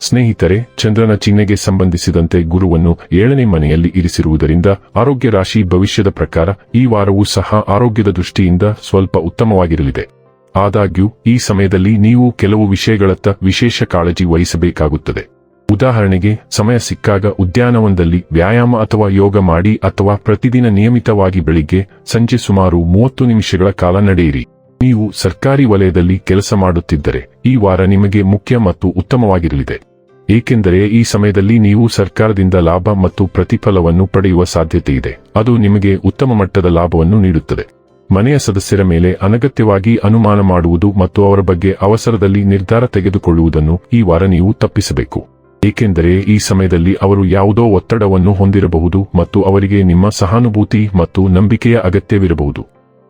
ಸ್ನೇಹಿತರೆ, ಚಂದ್ರನ ಚಿಹ್ನೆಗೆ ಸಂಬಂಧಿಸಿದಂತೆ ಗುರುವನ್ನು ಏಳನೇ ಮನೆಯಲ್ಲಿ ಇರಿಸಿರುವುದರಿಂದ ಆರೋಗ್ಯ ರಾಶಿ ಭವಿಷ್ಯದ ಪ್ರಕಾರ ಈ ವಾರವೂ ಸಹ ಆರೋಗ್ಯದ ದೃಷ್ಟಿಯಿಂದ ಸ್ವಲ್ಪ ಉತ್ತಮವಾಗಿರಲಿದೆ. ಆದಾಗ್ಯೂ, ಈ ಸಮಯದಲ್ಲಿ ನೀವು ಕೆಲವು ವಿಷಯಗಳತ್ತ ವಿಶೇಷ ಕಾಳಜಿ ವಹಿಸಬೇಕಾಗುತ್ತದೆ. ಉದಾಹರಣೆಗೆ, ಸಮಯ ಸಿಕ್ಕಾಗ ಉದ್ಯಾನವನದಲ್ಲಿ ವ್ಯಾಯಾಮ ಅಥವಾ ಯೋಗ ಮಾಡಿ ಅಥವಾ ಪ್ರತಿದಿನ ನಿಯಮಿತವಾಗಿ ಬೆಳಿಗ್ಗೆ ಸಂಜೆ ಸುಮಾರು ಮೂವತ್ತು ನಿಮಿಷಗಳ ಕಾಲ ನಡೆಯಿರಿ. ನೀವು ಸರ್ಕಾರಿ ವಲಯದಲ್ಲಿ ಕೆಲಸ ಮಾಡುತ್ತಿದ್ದರೆ, ಈ ವಾರ ನಿಮಗೆ ಮುಖ್ಯ ಮತ್ತು ಉತ್ತಮವಾಗಿರಲಿದೆ. ಏಕೆಂದರೆ ಈ ಸಮಯದಲ್ಲಿ ನೀವು ಸರ್ಕಾರದಿಂದ ಲಾಭ ಮತ್ತು ಪ್ರತಿಫಲವನ್ನು ಪಡೆಯುವ ಸಾಧ್ಯತೆ ಇದೆ. ಅದು ನಿಮಗೆ ಉತ್ತಮ ಮಟ್ಟದ ಲಾಭವನ್ನು ನೀಡುತ್ತದೆ. ಮನೆಯ ಸದಸ್ಯರ ಮೇಲೆ ಅನಗತ್ಯವಾಗಿ ಅನುಮಾನ ಮಾಡುವುದು ಮತ್ತು ಅವರ ಬಗ್ಗೆ ಅವಸರದಲ್ಲಿ ನಿರ್ಧಾರ ತೆಗೆದುಕೊಳ್ಳುವುದನ್ನು ಈ ವಾರ ನೀವು ತಪ್ಪಿಸಬೇಕು. ಏಕೆಂದರೆ ಈ ಸಮಯದಲ್ಲಿ ಅವರು ಯಾವುದೋ ಒತ್ತಡವನ್ನು ಹೊಂದಿರಬಹುದು ಮತ್ತು ಅವರಿಗೆ ನಿಮ್ಮ ಸಹಾನುಭೂತಿ ಮತ್ತು ನಂಬಿಕೆಯ ಅಗತ್ಯವಿರಬಹುದು.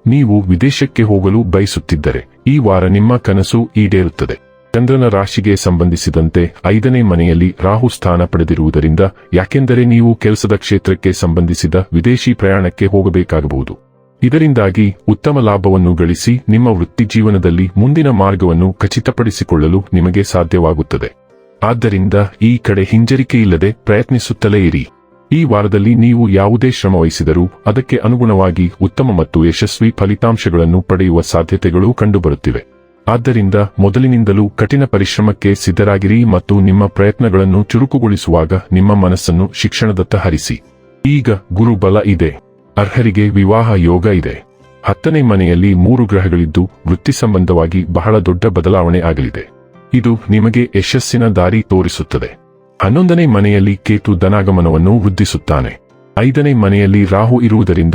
ನೀವು ವಿದೇಶಕ್ಕೆ ಹೋಗಲು ಬಯಸುತ್ತಿದ್ದರೆ ಈ ವಾರ ನಿಮ್ಮ ಕನಸು ಈಡೇರುತ್ತದೆ. ಚಂದ್ರನ ರಾಶಿಗೆ ಸಂಬಂಧಿಸಿದಂತೆ ಐದನೇ ಮನೆಯಲ್ಲಿ ರಾಹು ಸ್ಥಾನ ಪಡೆದಿರುವುದರಿಂದ ಯಾಕೆಂದರೆ ನೀವು ಕೆಲಸದ ಕ್ಷೇತ್ರಕ್ಕೆ ಸಂಬಂಧಿಸಿದ ವಿದೇಶಿ ಪ್ರಯಾಣಕ್ಕೆ ಹೋಗಬೇಕಾಗಬಹುದು. ಇದರಿಂದಾಗಿ ಉತ್ತಮ ಲಾಭವನ್ನು ಗಳಿಸಿ ನಿಮ್ಮ ವೃತ್ತಿ ಜೀವನದಲ್ಲಿ ಮುಂದಿನ ಮಾರ್ಗವನ್ನು ಖಚಿತಪಡಿಸಿಕೊಳ್ಳಲು ನಿಮಗೆ ಸಾಧ್ಯವಾಗುತ್ತದೆ. ಆದ್ದರಿಂದ ಈ ಕಡೆ ಹಿಂಜರಿಕೆಯಿಲ್ಲದೆ ಪ್ರಯತ್ನಿಸುತ್ತಲೇ ಇರಿ. ಈ ವಾರದಲ್ಲಿ ನೀವು ಯಾವುದೇ ಶ್ರಮ ವಹಿಸಿದರೂ ಅದಕ್ಕೆ ಅನುಗುಣವಾಗಿ ಉತ್ತಮ ಮತ್ತು ಯಶಸ್ವಿ ಫಲಿತಾಂಶಗಳನ್ನು ಪಡೆಯುವ ಸಾಧ್ಯತೆಗಳು ಕಂಡುಬರುತ್ತಿವೆ. ಆದ್ದರಿಂದ ಮೊದಲಿನಿಂದಲೂ ಕಠಿಣ ಪರಿಶ್ರಮಕ್ಕೆ ಸಿದ್ಧರಾಗಿರಿ ಮತ್ತು ನಿಮ್ಮ ಪ್ರಯತ್ನಗಳನ್ನು ಚುರುಕುಗೊಳಿಸುವಾಗ ನಿಮ್ಮ ಮನಸ್ಸನ್ನು ಶಿಕ್ಷಣದತ್ತ ಹರಿಸಿ. ಈಗ ಗುರುಬಲ ಇದೆ. ಅರ್ಹರಿಗೆ ವಿವಾಹ ಯೋಗ ಇದೆ. ಹತ್ತನೇ ಮನೆಯಲ್ಲಿ ಮೂರು ಗ್ರಹಗಳಿದ್ದು ವೃತ್ತಿ ಸಂಬಂಧವಾಗಿ ಬಹಳ ದೊಡ್ಡ ಬದಲಾವಣೆ ಆಗಲಿದೆ. ಇದು ನಿಮಗೆ ಯಶಸ್ಸಿನ ದಾರಿ ತೋರಿಸುತ್ತದೆ. ಹನ್ನೊಂದನೇ ಮನೆಯಲ್ಲಿ ಕೇತು ಧನಾಗಮನವನ್ನು ವೃದ್ಧಿಸುತ್ತಾನೆ. ಐದನೇ ಮನೆಯಲ್ಲಿ ರಾಹು ಇರುವುದರಿಂದ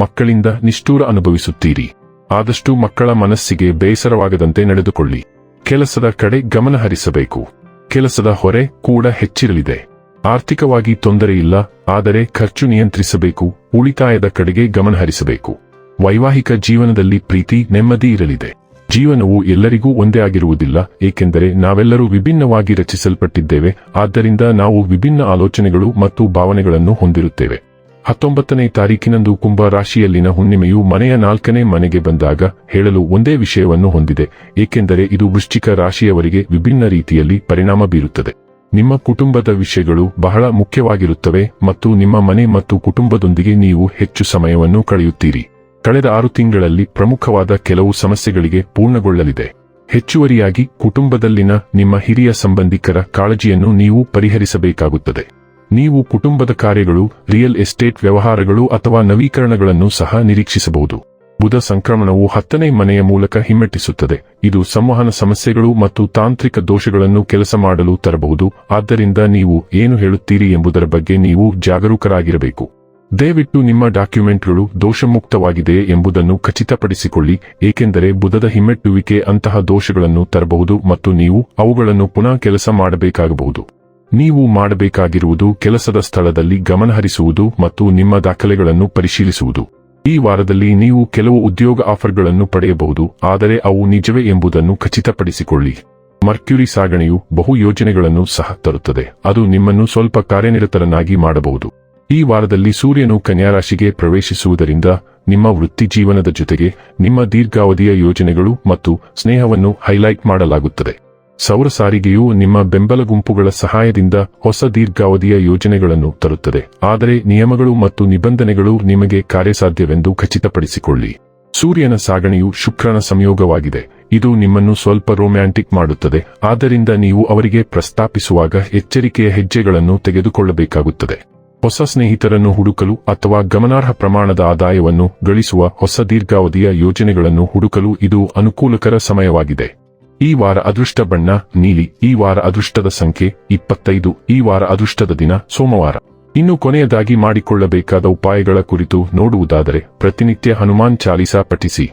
ಮಕ್ಕಳಿಂದ ನಿಷ್ಠೂರ ಅನುಭವಿಸುತ್ತೀರಿ. ಆದಷ್ಟು ಮಕ್ಕಳ ಮನಸ್ಸಿಗೆ ಬೇಸರವಾಗದಂತೆ ನಡೆದುಕೊಳ್ಳಿ. ಕೆಲಸದ ಕಡೆ ಗಮನ ಹರಿಸಬೇಕು. ಕೆಲಸದ ಹೊರೆ ಕೂಡ ಹೆಚ್ಚಿರಲಿದೆ. ಆರ್ಥಿಕವಾಗಿ ತೊಂದರೆಯಿಲ್ಲ ಆದರೆ ಖರ್ಚು ನಿಯಂತ್ರಿಸಬೇಕು, ಉಳಿತಾಯದ ಕಡೆಗೆ ಗಮನ ಹರಿಸಬೇಕು. ವೈವಾಹಿಕ ಜೀವನದಲ್ಲಿ ಪ್ರೀತಿ ನೆಮ್ಮದಿ ಇರಲಿದೆ. ಜೀವನವು ಎಲ್ಲರಿಗೂ ಒಂದೇ ಆಗಿರುವುದಿಲ್ಲ, ಏಕೆಂದರೆ ನಾವೆಲ್ಲರೂ ವಿಭಿನ್ನವಾಗಿ ರಚಿಸಲ್ಪಟ್ಟಿದ್ದೇವೆ, ಆದ್ದರಿಂದ ನಾವು ವಿಭಿನ್ನ ಆಲೋಚನೆಗಳು ಮತ್ತು ಭಾವನೆಗಳನ್ನು ಹೊಂದಿರುತ್ತೇವೆ. ಹತ್ತೊಂಬತ್ತನೇ ತಾರೀಕಿನಂದು ಕುಂಭ ರಾಶಿಯಲ್ಲಿನ ಹುಣ್ಣಿಮೆಯು ಮನೆಯ ನಾಲ್ಕನೇ ಮನೆಗೆ ಬಂದಾಗ ಹೇಳಲು ಒಂದೇ ವಿಷಯವನ್ನು ಹೊಂದಿದೆ, ಏಕೆಂದರೆ ಇದು ವೃಶ್ಚಿಕ ರಾಶಿಯವರಿಗೆ ವಿಭಿನ್ನ ರೀತಿಯಲ್ಲಿ ಪರಿಣಾಮ ಬೀರುತ್ತದೆ. ನಿಮ್ಮ ಕುಟುಂಬದ ವಿಷಯಗಳು ಬಹಳ ಮುಖ್ಯವಾಗಿರುತ್ತವೆ ಮತ್ತು ನಿಮ್ಮ ಮನೆ ಮತ್ತು ಕುಟುಂಬದೊಂದಿಗೆ ನೀವು ಹೆಚ್ಚು ಸಮಯವನ್ನು ಕಳೆಯುತ್ತೀರಿ. ಕಳೆದ ಆರು ತಿಂಗಳಲ್ಲಿ ಪ್ರಮುಖವಾದ ಕೆಲವು ಸಮಸ್ಯೆಗಳಿಗೆ ಪೂರ್ಣಗೊಳ್ಳಲಿದೆ. ಹೆಚ್ಚುವರಿಯಾಗಿ ಕುಟುಂಬದಲ್ಲಿನ ನಿಮ್ಮ ಹಿರಿಯ ಸಂಬಂಧಿಕರ ಕಾಳಜಿಯನ್ನು ನೀವು ಪರಿಹರಿಸಬೇಕಾಗುತ್ತದೆ. ನೀವು ಕುಟುಂಬದ ಕಾರ್ಯಗಳು, ರಿಯಲ್ ಎಸ್ಟೇಟ್ ವ್ಯವಹಾರಗಳು ಅಥವಾ ನವೀಕರಣಗಳನ್ನು ಸಹ ನಿರೀಕ್ಷಿಸಬಹುದು. ಬುಧ ಸಂಕ್ರಮಣವು ಹತ್ತನೇ ಮನೆಯ ಮೂಲಕ ಹಿಮ್ಮೆಟ್ಟಿಸುತ್ತದೆ. ಇದು ಸಂವಹನ ಸಮಸ್ಯೆಗಳು ಮತ್ತು ತಾಂತ್ರಿಕ ದೋಷಗಳನ್ನು ಕೆಲಸ ಮಾಡಲು ತರಬಹುದು. ಆದ್ದರಿಂದ ನೀವು ಏನು ಹೇಳುತ್ತೀರಿ ಎಂಬುದರ ಬಗ್ಗೆ ನೀವು ಜಾಗರೂಕರಾಗಿರಬೇಕು. ದಯವಿಟ್ಟು ನಿಮ್ಮ ಡಾಕ್ಯುಮೆಂಟ್ಗಳು ದೋಷಮುಕ್ತವಾಗಿದೆ ಎಂಬುದನ್ನು ಖಚಿತಪಡಿಸಿಕೊಳ್ಳಿ, ಏಕೆಂದರೆ ಬುಧದ ಹಿಮ್ಮೆಟ್ಟುವಿಕೆ ಅಂತಹ ದೋಷಗಳನ್ನು ತರಬಹುದು ಮತ್ತು ನೀವು ಅವುಗಳನ್ನು ಪುನಃ ಕೆಲಸ ಮಾಡಬೇಕಾಗಬಹುದು. ನೀವು ಮಾಡಬೇಕಾಗಿರುವುದು ಕೆಲಸದ ಸ್ಥಳದಲ್ಲಿ ಗಮನಹರಿಸುವುದು ಮತ್ತು ನಿಮ್ಮ ದಾಖಲೆಗಳನ್ನು ಪರಿಶೀಲಿಸುವುದು. ಈ ವಾರದಲ್ಲಿ ನೀವು ಕೆಲವು ಉದ್ಯೋಗ ಆಫರ್ಗಳನ್ನು ಪಡೆಯಬಹುದು, ಆದರೆ ಅವು ನಿಜವೇ ಎಂಬುದನ್ನು ಖಚಿತಪಡಿಸಿಕೊಳ್ಳಿ. ಮರ್ಕ್ಯುರಿ ಸಾಗಣೆಯು ಬಹು ಯೋಜನೆಗಳನ್ನು ಸಹ ತರುತ್ತದೆ. ಅದು ನಿಮ್ಮನ್ನು ಸ್ವಲ್ಪ ಕಾರ್ಯನಿರತರನ್ನಾಗಿ ಮಾಡಬಹುದು. ಈ ವಾರದಲ್ಲಿ ಸೂರ್ಯನು ಕನ್ಯಾರಾಶಿಗೆ ಪ್ರವೇಶಿಸುವುದರಿಂದ ನಿಮ್ಮ ವೃತ್ತಿ ಜೀವನದ ಜೊತೆಗೆ ನಿಮ್ಮ ದೀರ್ಘಾವಧಿಯ ಯೋಜನೆಗಳು ಮತ್ತು ಸ್ನೇಹವನ್ನು ಹೈಲೈಟ್ ಮಾಡಲಾಗುತ್ತದೆ. ಸೌರ ಸಾರಿಗೆಯು ನಿಮ್ಮ ಬೆಂಬಲ ಗುಂಪುಗಳ ಸಹಾಯದಿಂದ ಹೊಸ ದೀರ್ಘಾವಧಿಯ ಯೋಜನೆಗಳನ್ನು ತರುತ್ತದೆ. ಆದರೆ ನಿಯಮಗಳು ಮತ್ತು ನಿಬಂಧನೆಗಳು ನಿಮಗೆ ಕಾರ್ಯಸಾಧ್ಯವೆಂದು ಖಚಿತಪಡಿಸಿಕೊಳ್ಳಿ. ಸೂರ್ಯನ ಸಾಗಣೆಯು ಶುಕ್ರನ ಸಂಯೋಗವಾಗಿದೆ. ಇದು ನಿಮ್ಮನ್ನು ಸ್ವಲ್ಪ ರೊಮ್ಯಾಂಟಿಕ್ ಮಾಡುತ್ತದೆ. ಆದ್ದರಿಂದ ನೀವು ಅವರಿಗೆ ಪ್ರಸ್ತಾಪಿಸುವಾಗ ಎಚ್ಚರಿಕೆಯ ಹೆಜ್ಜೆಗಳನ್ನು ತೆಗೆದುಕೊಳ್ಳಬೇಕಾಗುತ್ತದೆ. ಹೊಸ ಸ್ನೇಹಿತರನ್ನು ಹುಡುಕಲು ಅಥವಾ ಗಮನಾರ್ಹ ಪ್ರಮಾಣದ ಆದಾಯವನ್ನು ಗಳಿಸುವ ಹೊಸ ದೀರ್ಘಾವಧಿಯ ಯೋಜನೆಗಳನ್ನು ಹುಡುಕಲು ಇದು ಅನುಕೂಲಕರ ಸಮಯವಾಗಿದೆ. ಈ ವಾರ ಅದೃಷ್ಟ ಬಣ್ಣ, ನೀಲಿ, ಈ ವಾರ ಅದೃಷ್ಟದ ಸಂಖ್ಯೆ, ಇಪ್ಪತ್ತೈದು, ಈ ವಾರ ಅದೃಷ್ಟದ ದಿನ, ಸೋಮವಾರ. ಇನ್ನು ಕೊನೆಯದಾಗಿ ಮಾಡಿಕೊಳ್ಳಬೇಕಾದ ಉಪಾಯಗಳ ಕುರಿತು ನೋಡುವುದಾದರೆ, ಪ್ರತಿನಿತ್ಯ ಹನುಮಾನ್ ಚಾಲೀಸಾ ಪಠಿಸಿ.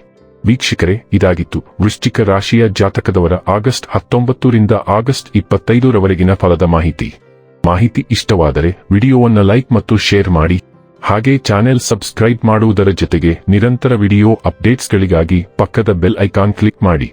ವೀಕ್ಷಕರೇ, ಇದಾಗಿತ್ತು. ವೃಶ್ಚಿಕ ರಾಶಿಯ ಜಾತಕದವರ ಆಗಸ್ಟ್ ಹತ್ತೊಂಬತ್ತರಿಂದ ಆಗಸ್ಟ್ ಇಪ್ಪತ್ತೈದರವರೆಗಿನ ಫಲದ ಮಾಹಿತಿ. ಮಾಹಿತಿ ಇಷ್ಟವಾದರೆ, ವಿಡಿಯೋವನ್ನು ಲೈಕ್ ಮತ್ತು ಶೇರ್ ಮಾಡಿ. ಹಾಗೆ ಚಾನೆಲ್ ಸಬ್ಸ್ಕ್ರೈಬ್ ಮಾಡುವುದರ ಜೊತೆಗೆ ನಿರಂತರ ವಿಡಿಯೋ ಅಪ್ಡೇಟ್ಸ್ಗಳಿಗಾಗಿ ಪಕ್ಕದ ಬೆಲ್ ಐಕಾನ್ ಕ್ಲಿಕ್ ಮಾಡಿ.